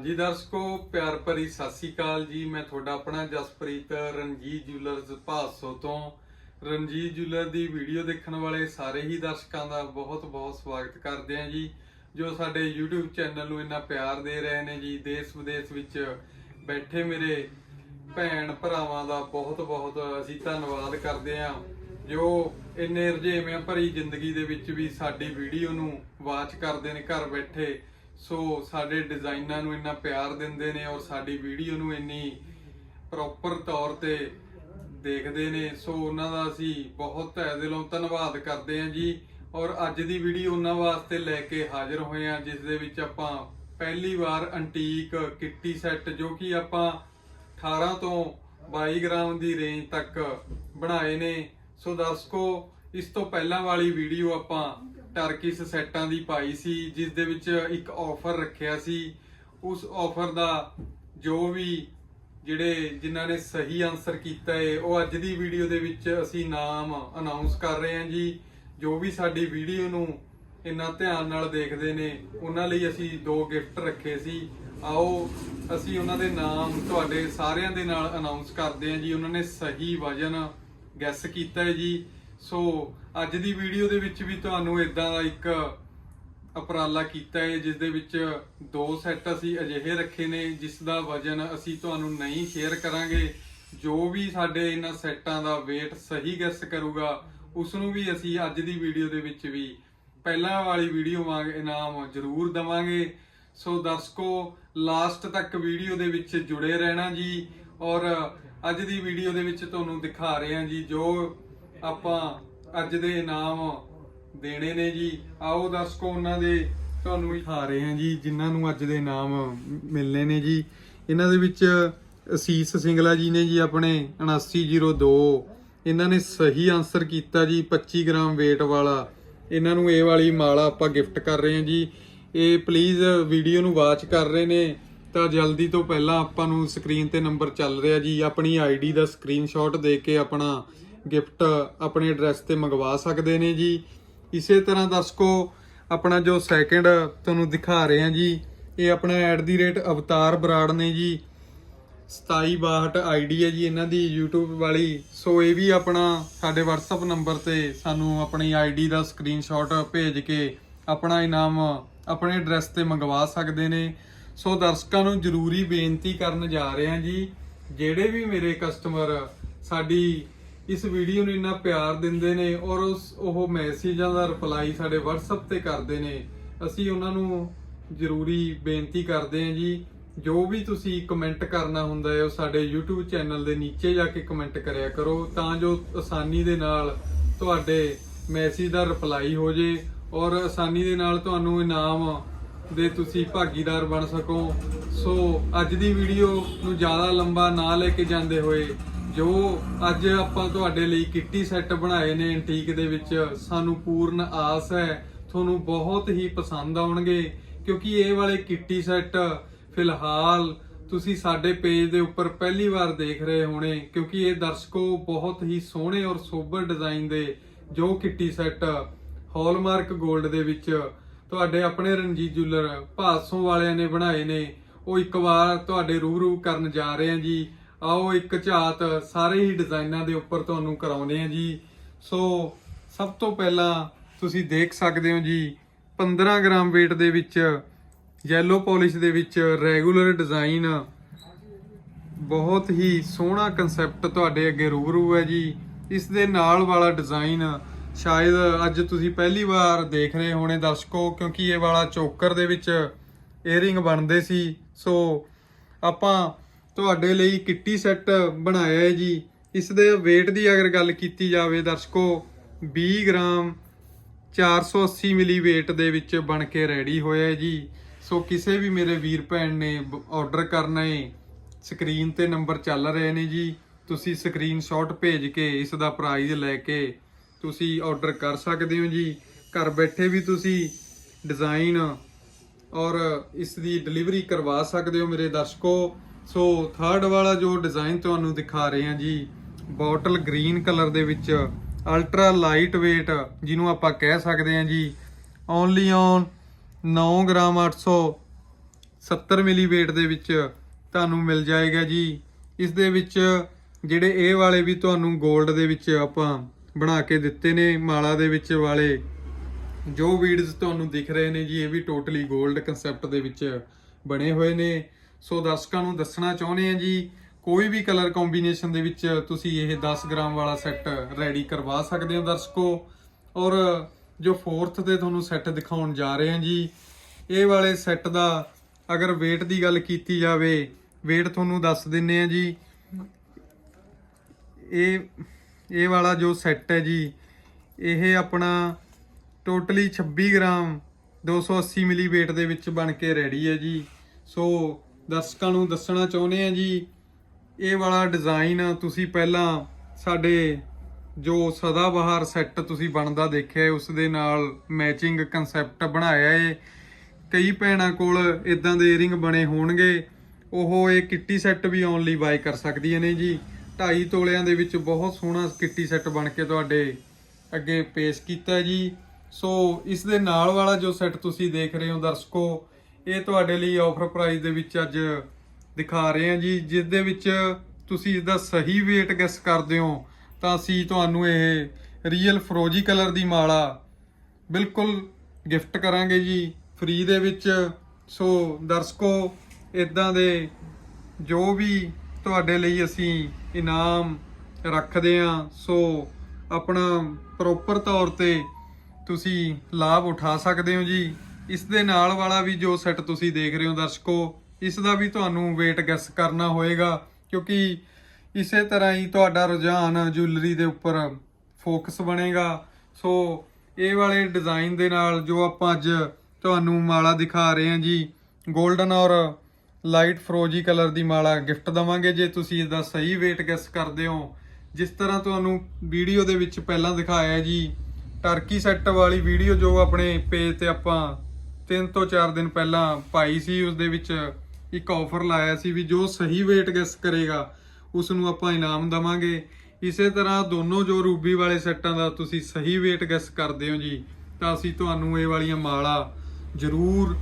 ਹਾਂਜੀ ਦਰਸ਼ਕੋ, ਪਿਆਰ ਭਰੀ ਸਤਿ ਸ੍ਰੀ ਅਕਾਲ ਜੀ। ਮੈਂ ਤੁਹਾਡਾ ਆਪਣਾ ਜਸਪ੍ਰੀਤ, ਰਣਜੀਤ ਜੁਐਲਰਸ ਭਾਸੋ ਤੋਂ। ਰਣਜੀਤ ਜੁਐਲਰ ਦੀ ਵੀਡੀਓ ਦੇਖਣ ਵਾਲੇ ਸਾਰੇ ਹੀ ਦਰਸ਼ਕਾਂ ਦਾ ਬਹੁਤ-ਬਹੁਤ ਸਵਾਗਤ ਕਰਦੇ ਹਾਂ ਜੀ। ਜੋ ਸਾਡੇ YouTube ਚੈਨਲ ਨੂੰ ਇੰਨਾ ਪਿਆਰ ਦੇ ਰਹੇ ਨੇ ਜੀ, ਦੇਸ਼ ਵਿਦੇਸ਼ ਵਿੱਚ ਬੈਠੇ ਮੇਰੇ ਭੈਣ ਭਰਾਵਾਂ ਦਾ ਬਹੁਤ-ਬਹੁਤ ਅਸੀਂ ਧੰਨਵਾਦ ਕਰਦੇ ਹਾਂ। ਜੋ ਇੰਨੇ ਰੁਝੇਵਿਆਂ ਭਰੀ ਜ਼ਿੰਦਗੀ ਦੇ ਵਿੱਚ ਵੀ ਸਾਡੀ ਵੀਡੀਓ ਨੂੰ ਵਾਚ ਕਰਦੇ ਨੇ, ਘਰ ਬੈਠੇ ਸੋ ਸਾਡੇ ਡਿਜ਼ਾਈਨਾਂ ਨੂੰ ਇੰਨਾ ਪਿਆਰ ਦਿੰਦੇ ਨੇ ਔਰ ਸਾਡੀ ਵੀਡੀਓ ਨੂੰ ਇੰਨੀ ਪ੍ਰੋਪਰ ਤੌਰ ਤੇ ਦੇਖਦੇ ਨੇ, ਸੋ ਉਹਨਾਂ ਦਾ ਅਸੀਂ ਬਹੁਤ ਤਹਿ ਦਿਲੋਂ ਧੰਨਵਾਦ ਕਰਦੇ ਹਾਂ ਜੀ। ਔਰ ਅੱਜ ਦੀ ਵੀਡੀਓ ਉਹਨਾਂ ਵਾਸਤੇ ਲੈ ਕੇ ਹਾਜ਼ਰ ਹੋਏ ਹਾਂ, ਜਿਸ ਦੇ ਵਿੱਚ ਆਪਾਂ ਪਹਿਲੀ ਵਾਰ ਐਂਟੀਕ ਕਿੱਟੀ ਸੈੱਟ ਜੋ ਕਿ ਆਪਾਂ 18 ਤੋਂ 22 ਗ੍ਰਾਮ ਦੀ ਰੇਂਜ ਤੱਕ ਬਣਾਏ ਨੇ। ਸੋ ਦਰਸ਼ਕੋ, ਇਸ ਤੋਂ ਪਹਿਲਾਂ ਵਾਲੀ ਵੀਡੀਓ ਆਪਾਂ ਟਰਕਿਸ ਸੈੱਟਾਂ ਦੀ ਪਾਈ ਸੀ, ਜਿਸ ਦੇ ਵਿੱਚ ਇੱਕ ਆਫਰ ਰੱਖਿਆ ਸੀ। ਉਸ ਆਫਰ ਦਾ ਜੋ ਵੀ ਜਿਹੜੇ ਜਿਨ੍ਹਾਂ ਨੇ ਸਹੀ ਆਨਸਰ ਕੀਤਾ ਹੈ ਉਹ ਅੱਜ ਦੀ ਵੀਡੀਓ ਦੇ ਵਿੱਚ ਅਸੀਂ ਨਾਮ ਅਨਾਉਂਸ ਕਰ ਰਹੇ ਹਾਂ ਜੀ। ਜੋ ਵੀ ਸਾਡੀ ਵੀਡੀਓ ਨੂੰ ਇੰਨਾ ਧਿਆਨ ਨਾਲ ਦੇਖਦੇ ਨੇ, ਉਹਨਾਂ ਲਈ ਅਸੀਂ ਦੋ ਗਿਫਟ ਰੱਖੇ ਸੀ। ਆਓ, ਅਸੀਂ ਉਹਨਾਂ ਦੇ ਨਾਮ ਤੁਹਾਡੇ ਸਾਰਿਆਂ ਦੇ ਨਾਲ ਅਨਾਉਂਸ ਕਰਦੇ ਹਾਂ ਜੀ। ਉਹਨਾਂ ਨੇ ਸਹੀ ਵਜਨ ਗੈਸ ਕੀਤਾ ਹੈ ਜੀ। ਸੋ ਅੱਜ ਦੀ ਵੀਡੀਓ ਦੇ ਵਿੱਚ ਵੀ ਤੁਹਾਨੂੰ ਇਦਾਂ ਦਾ ਇੱਕ ਉਪਰਾਲਾ ਕੀਤਾ ਹੈ, ਜਿਸ ਦੇ ਵਿੱਚ ਦੋ ਸੈੱਟ ਅਸੀਂ ਅਜਿਹੇ ਰੱਖੇ ਨੇ, ਜਿਸ ਦਾ ਵਜਨ ਅਸੀਂ ਤੁਹਾਨੂੰ ਨਹੀਂ ਸ਼ੇਅਰ ਕਰਾਂਗੇ। ਜੋ ਵੀ ਸਾਡੇ ਇਹਨਾਂ ਸੈੱਟਾਂ ਦਾ weight ਸਹੀ ਗੈਸ ਕਰੂਗਾ ਉਸ ਨੂੰ ਵੀ ਅਸੀਂ ਅੱਜ ਦੀ ਵੀਡੀਓ ਦੇ ਵਿੱਚ ਵੀ ਪਹਿਲਾਂ ਵਾਲੀ ਵੀਡੀਓ ਵਾਂਗ ਇਨਾਮ ਜ਼ਰੂਰ ਦਵਾਂਗੇ। ਸੋ ਦਰਸ਼ਕੋ ਲਾਸਟ ਤੱਕ ਵੀਡੀਓ ਦੇ ਵਿੱਚ ਜੁੜੇ ਰਹਿਣਾ ਜੀ, ਔਰ ਅੱਜ ਦੀ ਵੀਡੀਓ ਦੇ ਵਿੱਚ ਤੁਹਾਨੂੰ ਦਿਖਾ ਰਹੇ ਹਾਂ ਜੀ, ਜੋ ਆਪਾਂ ਅੱਜ ਦੇ ਇਨਾਮ ਦੇਣੇ ਨੇ ਜੀ। ਆਓ ਦਰਸ਼ਕੋ ਉਹਨਾਂ ਦੇ ਤੁਹਾਨੂੰ ਦਿਖਾ ਰਹੇ ਹਾਂ ਜੀ, ਜਿਨ੍ਹਾਂ ਨੂੰ ਅੱਜ ਦੇ ਇਨਾਮ ਮਿਲਨੇ ਨੇ ਜੀ। ਇਹਨਾਂ ਦੇ ਵਿੱਚ ਅਸੀਸ ਸਿੰਗਲਾ ਜੀ ਨੇ ਜੀ ਆਪਣੇ 7902 ਇਹਨਾਂ ਨੇ ਸਹੀ ਆਨਸਰ ਕੀਤਾ ਜੀ 25 ਗ੍ਰਾਮ weight ਵਾਲਾ। ਇਹਨਾਂ ਨੂੰ ਇਹ ਵਾਲੀ ਮਾਲਾ ਆਪਾਂ ਗਿਫਟ ਕਰ ਰਹੇ ਹਾਂ ਜੀ। ਇਹ ਪਲੀਜ਼ ਵੀਡੀਓ ਨੂੰ ਵਾਚ ਕਰ ਰਹੇ ਨੇ। ਤਾਂ ਜਲਦੀ ਤੋਂ ਪਹਿਲਾਂ ਆਪਾਂ ਨੂੰ ਸਕਰੀਨ ਤੇ ਨੰਬਰ ਚੱਲ ਰਿਹਾ ਜੀ। ਆਪਣੀ ਆਈਡੀ ਦਾ ਸਕਰੀਨਸ਼ਾਟ ਦੇ ਕੇ ਆਪਣਾ ਗਿਫਟ ਆਪਣੇ ਐਡਰੈਸ ਤੇ ਮੰਗਵਾ ਸਕਦੇ ਨੇ ਜੀ। ਇਸੇ ਤਰ੍ਹਾਂ ਦਰਸ਼ਕੋ ਆਪਣਾ ਜੋ ਸੈਕਿੰਡ ਤੁਹਾਨੂੰ ਦਿਖਾ ਰਹੇ ਹਾਂ ਜੀ, ਇਹ ਆਪਣਾ at the rate Avtar Brar ਨੇ ਜੀ। 2762 ਆਈਡੀ ਹੈ ਜੀ ਇਹਨਾਂ ਦੀ YouTube ਵਾਲੀ। ਸੋ ਇਹ ਵੀ ਆਪਣਾ ਸਾਡੇ WhatsApp ਨੰਬਰ ਤੇ ਸਾਨੂੰ ਆਪਣੀ ਆਈਡੀ ਦਾ ਸਕਰੀਨਸ਼ਾਟ ਭੇਜ ਕੇ ਆਪਣਾ ਇਨਾਮ ਆਪਣੇ ਐਡਰੈਸ ਤੇ ਮੰਗਵਾ ਸਕਦੇ ਨੇ। ਸੋ ਦਰਸ਼ਕਾਂ ਨੂੰ ਜ਼ਰੂਰੀ ਬੇਨਤੀ ਕਰਨ ਜਾ ਰਹੇ ਹਾਂ ਜੀ, ਜਿਹੜੇ ਵੀ ਮੇਰੇ ਕਸਟਮਰ ਸਾਡੀ ਇਸ ਵੀਡੀਓ ਨੂੰ ਇੰਨਾ ਪਿਆਰ ਦਿੰਦੇ ਨੇ ਔਰ ਉਸ ਉਹ ਮੈਸੇਜਾਂ ਦਾ ਰਿਪਲਾਈ ਸਾਡੇ WhatsApp ਤੇ ਕਰਦੇ ਨੇ। ਅਸੀਂ ਉਹਨਾਂ ਨੂੰ ਜ਼ਰੂਰੀ ਬੇਨਤੀ ਕਰਦੇ ਹਾਂ ਜੀ, ਜੋ ਵੀ ਤੁਸੀਂ ਕਮੈਂਟ ਕਰਨਾ ਹੁੰਦਾ ਹੈ, ਉਹ ਸਾਡੇ YouTube ਚੈਨਲ ਦੇ ਨੀਚੇ ਜਾ ਕੇ ਕਮੈਂਟ ਕਰਿਆ ਕਰੋ, ਤਾਂ ਜੋ ਆਸਾਨੀ ਦੇ ਨਾਲ ਤੁਹਾਡੇ ਮੈਸੇਜ ਦਾ ਰਿਪਲਾਈ ਹੋ ਜੇ ਔਰ ਆਸਾਨੀ ਦੇ ਨਾਲ ਤੁਹਾਨੂੰ ਇਨਾਮ ਦੇ ਤੁਸੀਂ ਭਾਗੀਦਾਰ ਬਣ ਸਕੋ। ਸੋ ਅੱਜ ਦੀ ਵੀਡੀਓ ਨੂੰ ਜ਼ਿਆਦਾ ਲੰਬਾ ਨਾ ਲੈ ਕੇ ਜਾਂਦੇ ਹੋਏ ਜੋ ਅੱਜ ਆਪਾਂ ਤੁਹਾਡੇ ਲਈ ਕਿੱਟੀ ਸੈੱਟ ਬਣਾਏ ਨੇ ਐਂਟੀਕ ਦੇ ਵਿੱਚ, ਸਾਨੂੰ ਪੂਰਨ ਆਸ ਹੈ, ਤੁਹਾਨੂੰ ਬਹੁਤ ਹੀ ਪਸੰਦ ਆਉਣਗੇ, ਕਿਉਂਕਿ ਇਹ ਵਾਲੇ ਕਿੱਟੀ ਸੈੱਟ ਫਿਲਹਾਲ ਤੁਸੀਂ ਸਾਡੇ ਪੇਜ ਦੇ ਉੱਪਰ ਪਹਿਲੀ ਵਾਰ ਦੇਖ ਰਹੇ ਹੋਣੇ, ਕਿਉਂਕਿ ਇਹ ਦਰਸ਼ਕੋ ਬਹੁਤ ਹੀ ਸੋਹਣੇ ਔਰ ਸੋਬਰ ਡਿਜ਼ਾਈਨ ਦੇ ਜੋ ਕਿੱਟੀ ਸੈੱਟ ਹਾਲਮਾਰਕ 골ਡ ਦੇ ਵਿੱਚ ਤੁਹਾਡੇ ਆਪਣੇ ਰਣਜੀਤ ਜੁਲਰ ਭਾਸੋਂ ਵਾਲਿਆਂ ਨੇ ਬਣਾਏ ਨੇ, ਉਹ ਇੱਕ ਵਾਰ ਤੁਹਾਡੇ ਰੂਬਰੂ ਕਰਨ ਜਾ ਰਹੇ ਹਾਂ ਜੀ। ਆਓ ਇੱਕ ਝਾਤ ਸਾਰੇ ਹੀ ਡਿਜ਼ਾਈਨਾਂ ਦੇ ਉੱਪਰ ਤੁਹਾਨੂੰ ਕਰਾਉਨੇ ਆ ਜੀ। ਸੋ ਸਭ ਤੋਂ ਪਹਿਲਾਂ ਤੁਸੀਂ ਦੇਖ ਸਕਦੇ ਹੋ ਜੀ 15 ਗ੍ਰਾਮ weight ਦੇ ਵਿੱਚ ਯੈਲੋ ਪਾਲਿਸ਼ ਦੇ ਵਿੱਚ ਰੈਗੂਲਰ ਡਿਜ਼ਾਈਨ ਬਹੁਤ ਹੀ ਸੋਹਣਾ ਕਨਸੈਪਟ ਤੁਹਾਡੇ ਅੱਗੇ ਰੂਬਰੂ ਹੈ ਜੀ। ਇਸ ਦੇ ਨਾਲ ਵਾਲਾ ਡਿਜ਼ਾਈਨ ਸ਼ਾਇਦ ਅੱਜ ਤੁਸੀਂ ਪਹਿਲੀ ਵਾਰ ਦੇਖ ਰਹੇ ਹੋਣੇ ਦਰਸ਼ਕੋ, ਕਿਉਂਕਿ ਇਹ ਵਾਲਾ ਚੋਕਰ ਦੇ ਵਿੱਚ ਏਅਰਿੰਗ ਬਣਦੇ ਸੀ। ਸੋ ਆਪਾਂ ਤੁਹਾਡੇ ਲਈ ਕਿੱਟੀ ਸੈੱਟ ਬਣਾਇਆ ਹੈ ਜੀ। ਇਸ ਦੇ weight ਦੀ ਅਗਰ ਗੱਲ ਕੀਤੀ ਜਾਵੇ ਦਰਸ਼ਕੋ 20 ਗ੍ਰਾਮ 480 ਮਿਲੀ weight ਦੇ ਵਿੱਚ ਬਣ ਕੇ ਰੈਡੀ ਹੋਇਆ ਹੈ ਜੀ। ਸੋ ਕਿਸੇ ਵੀ ਮੇਰੇ ਵੀਰ ਭੈਣ ਨੇ ਆਰਡਰ ਕਰਨਾ ਹੈ ਸਕਰੀਨ ਤੇ ਨੰਬਰ ਚੱਲ ਰਹੇ ਨੇ ਜੀ। ਤੁਸੀਂ ਸਕਰੀਨਸ਼ਾਟ ਭੇਜ ਕੇ ਇਸ ਦਾ ਪ੍ਰਾਈਸ ਲੈ ਕੇ ਤੁਸੀਂ ਆਰਡਰ ਕਰ ਸਕਦੇ ਹੋ ਜੀ। ਘਰ ਬੈਠੇ ਵੀ ਤੁਸੀਂ ਡਿਜ਼ਾਈਨ ਔਰ ਇਸ ਦੀ ਡਿਲੀਵਰੀ ਕਰਵਾ ਸਕਦੇ ਹੋ ਮੇਰੇ ਦਰਸ਼ਕੋ। ਸੋ ਥਰਡ ਵਾਲਾ ਜੋ ਡਿਜ਼ਾਈਨ ਤੁਹਾਨੂੰ ਦਿਖਾ ਰਹੇ ਹਾਂ ਜੀ, ਬੋਟਲ ਗ੍ਰੀਨ ਕਲਰ ਦੇ ਵਿੱਚ ਅਲਟਰਾ ਲਾਈਟ weight, ਜਿਹਨੂੰ ਆਪਾਂ ਕਹਿ ਸਕਦੇ ਹਾਂ ਜੀ ਓਨਲੀ ਔਨ 9 ਗ੍ਰਾਮ 800 70 ਮਿਲੀ weight ਦੇ ਵਿੱਚ ਤੁਹਾਨੂੰ ਮਿਲ ਜਾਏਗਾ ਜੀ। ਇਸ ਦੇ ਵਿੱਚ ਜਿਹੜੇ ਇਹ ਵਾਲੇ ਵੀ ਤੁਹਾਨੂੰ 골ਡ ਦੇ ਵਿੱਚ ਆਪਾਂ ਬਣਾ ਕੇ ਦਿੱਤੇ ਨੇ, ਮਾਲਾ ਦੇ ਵਿੱਚ ਵਾਲੇ। ਜੋ ਵੀਡਸ ਤੁਹਾਨੂੰ ਦਿਖ ਰਹੇ ਨੇ ਜੀ, ਇਹ ਵੀ ਟੋਟਲੀ 골ਡ ਕਨਸੈਪਟ ਦੇ ਵਿੱਚ ਬਣੇ ਹੋਏ ਨੇ। ਸੋ ਦਰਸ਼ਕਾਂ ਨੂੰ ਦੱਸਣਾ ਚਾਹੁੰਦੇ ਆ ਜੀ, ਕੋਈ ਵੀ ਕਲਰ ਕੰਬੀਨੇਸ਼ਨ ਦੇ ਵਿੱਚ ਤੁਸੀਂ ਇਹ 10 ਗ੍ਰਾਮ ਵਾਲਾ ਸੈੱਟ ਰੈਡੀ ਕਰਵਾ ਸਕਦੇ ਹੋ ਦਰਸ਼ਕੋ। ਔਰ ਜੋ 4th ਤੇ ਤੁਹਾਨੂੰ ਸੈੱਟ ਦਿਖਾਉਣ ਜਾ ਰਹੇ ਹਾਂ ਜੀ, ਇਹ ਵਾਲੇ ਸੈੱਟ ਦਾ ਅਗਰ weight ਦੀ ਗੱਲ ਕੀਤੀ ਜਾਵੇ, weight ਤੁਹਾਨੂੰ ਦੱਸ ਦਿੰਨੇ ਆ ਜੀ। ਇਹ ਇਹ ਵਾਲਾ ਜੋ ਸੈੱਟ ਹੈ ਜੀ, ਇਹ ਆਪਣਾ ਟੋਟਲੀ 26 ਗ੍ਰਾਮ 280 ਮਿਲੀ weight ਦੇ ਵਿੱਚ ਬਣ ਕੇ ਰੈਡੀ ਹੈ ਜੀ। ਸੋ ਦਰਸ਼ਕਾਂ ਨੂੰ ਦੱਸਣਾ ਚਾਹੁੰਦੇ ਆ ਜੀ ਇਹ ਵਾਲਾ ਡਿਜ਼ਾਈਨ ਤੁਸੀਂ ਪਹਿਲਾਂ ਸਾਡੇ ਜੋ ਸਦਾ ਬਹਾਰ ਸੈੱਟ ਤੁਸੀਂ ਬਣਦਾ ਦੇਖਿਆ ਹੈ, ਉਸ ਦੇ ਨਾਲ ਮੈਚਿੰਗ ਕਨਸੈਪਟ ਬਣਾਇਆ ਏ ਕਈ ਭੈਣਾਂ ਕੋਲ ਇਦਾਂ ਦੇ ਏਅਰਿੰਗ ਬਣੇ ਹੋਣਗੇ ਉਹ ਇਹ ਕਿੱਟੀ ਸੈੱਟ ਵੀ ਓਨਲੀ ਬਾਈ ਕਰ ਸਕਦੀਆਂ ਨੇ ਜੀ। 2.5 ਤੋਲਿਆਂ ਦੇ ਵਿੱਚ ਬਹੁਤ ਸੋਹਣਾ ਕਿੱਟੀ ਸੈੱਟ ਬਣ ਕੇ ਤੁਹਾਡੇ ਅੱਗੇ ਪੇਸ਼ ਕੀਤਾ ਜੀ। ਸੋ ਇਸ ਦੇ ਨਾਲ ਵਾਲਾ ਜੋ ਸੈੱਟ ਤੁਸੀਂ ਦੇਖ ਰਹੇ ਹੋ ਦਰਸ਼ਕੋ ਇਹ ਤੁਹਾਡੇ ਲਈ ਆਫਰ ਪ੍ਰਾਈਸ ਦੇ ਵਿੱਚ ਅੱਜ ਦਿਖਾ ਰਹੇ ਹਾਂ ਜੀ ਜਿਸ ਦੇ ਵਿੱਚ ਤੁਸੀਂ ਇਸ ਦਾ ਸਹੀ weight ਗੈਸ ਕਰਦੇ ਹੋ, ਤਾਂ ਅਸੀਂ ਤੁਹਾਨੂੰ ਇਹ ਰੀਅਲ ਫਰੋਜੀ ਕਲਰ ਦੀ ਮਾਲਾ ਬਿਲਕੁਲ ਗਿਫਟ ਕਰਾਂਗੇ ਜੀ ਫ੍ਰੀ ਦੇ ਵਿੱਚ। ਸੋ ਦਰਸ਼ਕੋ ਇਦਾਂ ਦੇ ਜੋ ਵੀ ਤੁਹਾਡੇ ਲਈ ਅਸੀਂ ਇਨਾਮ ਰੱਖਦੇ ਹਾਂ ਸੋ ਆਪਣਾ ਪ੍ਰੋਪਰ ਤੌਰ ਤੇ ਤੁਸੀਂ ਲਾਭ ਉਠਾ ਸਕਦੇ ਹੋ ਜੀ। ਇਸ ਦੇ ਨਾਲ ਵਾਲਾ ਵੀ ਜੋ ਸੈੱਟ ਤੁਸੀਂ ਦੇਖ ਰਹੇ ਹੋ ਦਰਸ਼ਕੋ, ਇਸ ਦਾ ਵੀ ਤੁਹਾਨੂੰ weight ਗੈਸ ਕਰਨਾ ਹੋਏਗਾ, ਕਿਉਂਕਿ ਇਸੇ ਤਰ੍ਹਾਂ ਹੀ ਤੁਹਾਡਾ ਰੁਝਾਨ ਜੁਐਲਰੀ ਦੇ ਉੱਪਰ ਫੋਕਸ ਬਣੇਗਾ। ਸੋ ਇਹ ਵਾਲੇ ਡਿਜ਼ਾਈਨ ਦੇ ਨਾਲ ਜੋ ਆਪਾਂ ਅੱਜ ਤੁਹਾਨੂੰ ਮਾਲਾ ਦਿਖਾ ਰਹੇ ਹਾਂ ਜੀ 골ਡਨ ਔਰ ਲਾਈਟ ਫਰੋਜੀ ਕਲਰ ਦੀ ਮਾਲਾ ਗਿਫਟ ਦਵਾਂਗੇ ਜੇ ਤੁਸੀਂ ਇਹਦਾ ਸਹੀ weight ਗੈਸ ਕਰਦੇ ਹੋ। ਜਿਸ ਤਰ੍ਹਾਂ ਤੁਹਾਨੂੰ ਵੀਡੀਓ ਦੇ ਵਿੱਚ ਪਹਿਲਾਂ ਦਿਖਾਇਆ ਜੀ ਟਰਕੀ ਸੈੱਟ ਵਾਲੀ ਵੀਡੀਓ ਜੋ ਆਪਣੇ ਪੇਜ ਤੇ ਆਪਾਂ ਤਿੰਨ ਤੋਂ ਚਾਰ ਦਿਨ ਪਹਿਲਾਂ ਪਾਈ ਸੀ ਉਸ ਦੇ ਵਿੱਚ ਇੱਕ ਆਫਰ ਲਾਇਆ ਸੀ ਵੀ ਜੋ ਸਹੀ weight ਗੈਸ ਕਰੇਗਾ ਉਸ ਨੂੰ ਆਪਾਂ ਇਨਾਮ ਦਵਾਂਗੇ। ਇਸੇ ਤਰ੍ਹਾਂ ਦੋਨੋਂ ਜੋ ਰੂਬੀ ਵਾਲੇ ਸੈੱਟਾਂ ਦਾ ਤੁਸੀਂ ਸਹੀ weight ਗੈਸ ਕਰਦੇ ਹੋ ਜੀ, ਤਾਂ ਅਸੀਂ ਤੁਹਾਨੂੰ ਇਹ ਵਾਲੀਆਂ ਮਾਲਾ ਜ਼ਰੂਰ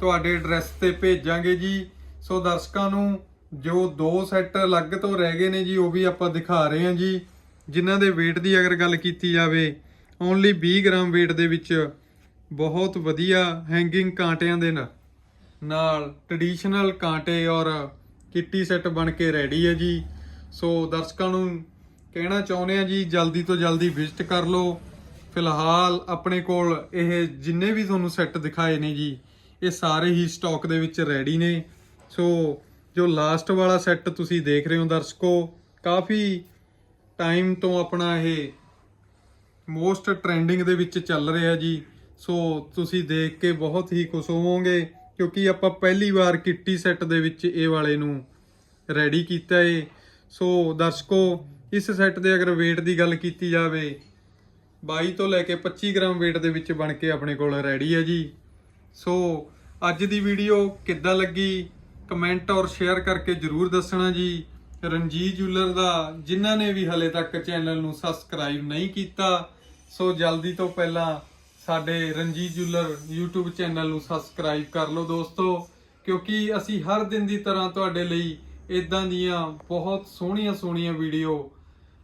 ਤੁਹਾਡੇ ਐਡਰੈਸ ਤੇ ਭੇਜਾਂਗੇ ਜੀ। ਸੋ ਦਰਸ਼ਕਾਂ ਨੂੰ ਜੋ ਦੋ ਸੈੱਟ ਅਲੱਗ ਤੋਂ ਰਹਿ ਗਏ ਨੇ ਜੀ, ਉਹ ਵੀ ਆਪਾਂ ਦਿਖਾ ਰਹੇ ਹਾਂ ਜੀ। ਜਿਨ੍ਹਾਂ ਦੇ weight ਦੀ ਅਗਰ ਗੱਲ ਕੀਤੀ ਜਾਵੇ ਓਨਲੀ 20 ਗ੍ਰਾਮ weight ਦੇ ਵਿੱਚ ਬਹੁਤ ਵਧੀਆ ਹੈਂਗਿੰਗ ਕਾਂਟਿਆਂ ਦੇ ਨਾਲ। ਨਾਲ ਟ੍ਰੈਡੀਸ਼ਨਲ ਕਾਂਟੇ ਔਰ ਕਿੱਟੀ ਸੈੱਟ ਬਣ ਕੇ ਰੈਡੀ ਹੈ ਜੀ। ਸੋ ਦਰਸ਼ਕਾਂ ਨੂੰ ਕਹਿਣਾ ਚਾਹੁੰਦੇ ਆ ਜੀ, ਜਲਦੀ ਤੋਂ ਜਲਦੀ ਵਿਜ਼ਿਟ ਕਰ ਲਓ। ਫਿਲਹਾਲ ਆਪਣੇ ਕੋਲ ਇਹ ਜਿੰਨੇ ਵੀ ਤੁਹਾਨੂੰ ਸੈੱਟ ਦਿਖਾਏ ਨੇ ਜੀ, ਇਹ ਸਾਰੇ ਹੀ ਸਟਾਕ ਦੇ ਵਿੱਚ ਰੈਡੀ ਨੇ। ਸੋ ਜੋ ਲਾਸਟ ਵਾਲਾ ਸੈੱਟ ਤੁਸੀਂ ਦੇਖ ਰਹੇ ਹੋ ਦਰਸ਼ਕੋ, ਕਾਫੀ ਟਾਈਮ ਤੋਂ ਆਪਣਾ ਇਹ ਮੋਸਟ ਟ੍ਰੈਂਡਿੰਗ ਦੇ ਵਿੱਚ ਚੱਲ ਰਿਹਾ ਜੀ। ਸੋ ਤੁਸੀਂ ਦੇਖ ਕੇ ਬਹੁਤ ਹੀ ਖੁਸ਼ ਹੋਵੋਗੇ, ਕਿਉਂਕਿ ਆਪਾਂ ਪਹਿਲੀ ਵਾਰ ਕਿੱਟੀ ਸੈੱਟ ਦੇ ਵਿੱਚ ਇਹ ਵਾਲੇ ਨੂੰ ਰੈਡੀ ਕੀਤਾ ਏ। ਸੋ ਦਰਸ਼ਕੋ, ਇਸ ਸੈੱਟ ਦੇ ਅਗਰ weight ਦੀ ਗੱਲ ਕੀਤੀ ਜਾਵੇ 22 ਤੋਂ ਲੈ ਕੇ 25 ਗ੍ਰਾਮ weight ਦੇ ਵਿੱਚ ਬਣ ਕੇ ਆਪਣੇ ਕੋਲ ਰੈਡੀ ਹੈ ਜੀ। ਸੋ ਅੱਜ ਦੀ ਵੀਡੀਓ ਕਿੱਦਾਂ ਲੱਗੀ? ਕਮੈਂਟ ਔਰ ਸ਼ੇਅਰ ਕਰਕੇ ਜਰੂਰ ਦੱਸਣਾ ਜੀ। ਰਣਜੀਤ ਜੁਲਰ ਦਾ, ਜਿਨ੍ਹਾਂ ਨੇ ਵੀ ਹਲੇ ਤੱਕ ਚੈਨਲ ਨੂੰ ਸਬਸਕ੍ਰਾਈਬ ਨਹੀਂ ਕੀਤਾ, ਸੋ ਜਲਦੀ ਤੋਂ ਪਹਿਲਾਂ ਸਾਡੇ ਰਣਜੀਤ ਜੁਲਰ YouTube ਚੈਨਲ ਨੂੰ ਸਬਸਕ੍ਰਾਈਬ ਕਰ ਲਓ ਦੋਸਤੋ, ਕਿਉਂਕਿ ਅਸੀਂ ਹਰ ਦਿਨ ਦੀ ਤਰ੍ਹਾਂ ਤੁਹਾਡੇ ਲਈ ਇਦਾਂ ਦੀਆਂ ਬਹੁਤ ਸੋਹਣੀਆਂ ਸੋਹਣੀਆਂ ਵੀਡੀਓ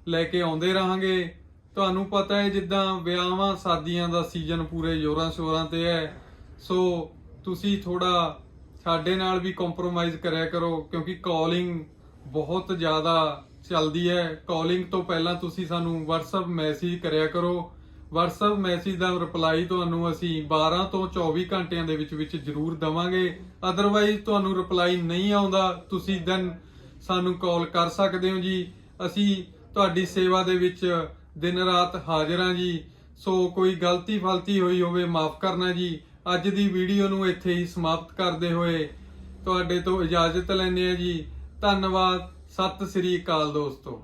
ਲੈ ਕੇ ਆਉਂਦੇ ਰਹਾਂਗੇ। ਤੁਹਾਨੂੰ ਪਤਾ ਹੈ ਜਿੱਦਾਂ ਵਿਆਹਾਂ ਸ਼ਾਦੀਆਂ ਦਾ ਸੀਜ਼ਨ ਪੂਰੇ ਜ਼ੋਰਾਂ ਸ਼ੋਰਾਂ ਤੇ ਹੈ। ਸੋ ਤੁਸੀਂ ਥੋੜਾ ਸਾਡੇ ਨਾਲ ਵੀ ਕੰਪਰੋਮਾਈਜ਼ ਕਰਿਆ ਕਰੋ, ਕਿਉਂਕਿ ਕਾਲਿੰਗ ਬਹੁਤ ਜ਼ਿਆਦਾ ਚੱਲਦੀ ਹੈ। ਕਾਲਿੰਗ ਤੋਂ ਪਹਿਲਾਂ ਤੁਸੀਂ ਸਾਨੂੰ WhatsApp ਮੈਸੇਜ ਕਰਿਆ ਕਰੋ। WhatsApp ਮੈਸੇਜ ਦਾ ਰਿਪਲਾਈ ਤੁਹਾਨੂੰ ਅਸੀਂ 12 ਤੋਂ 24 ਘੰਟਿਆਂ ਦੇ ਵਿੱਚ ਵਿੱਚ ਜ਼ਰੂਰ ਦਵਾਂਗੇ। ਅਦਰਵਾਈਜ਼ ਤੁਹਾਨੂੰ ਰਿਪਲਾਈ ਨਹੀਂ ਆਉਂਦਾ, ਤੁਸੀਂ ਦੈਨ ਸਾਨੂੰ ਕਾਲ ਕਰ ਸਕਦੇ ਹੋ ਜੀ। ਅਸੀਂ ਤੁਹਾਡੀ ਸੇਵਾ ਦੇ ਵਿੱਚ ਦਿਨ ਰਾਤ ਹਾਜ਼ਰ ਹਾਂ ਜੀ। ਸੋ ਕੋਈ ਗਲਤੀ ਫਲਤੀ ਹੋਈ ਹੋਵੇ, ਮਾਫ ਕਰਨਾ ਜੀ। ਅੱਜ ਦੀ ਵੀਡੀਓ ਨੂੰ ਇੱਥੇ ਹੀ ਸਮਾਪਤ ਕਰਦੇ ਹੋਏ ਤੁਹਾਡੇ ਤੋਂ ਇਜਾਜ਼ਤ ਲੈਂਦੇ ਹਾਂ ਜੀ। ਧੰਨਵਾਦ, ਸਤਿ ਸ੍ਰੀ ਅਕਾਲ ਦੋਸਤੋ।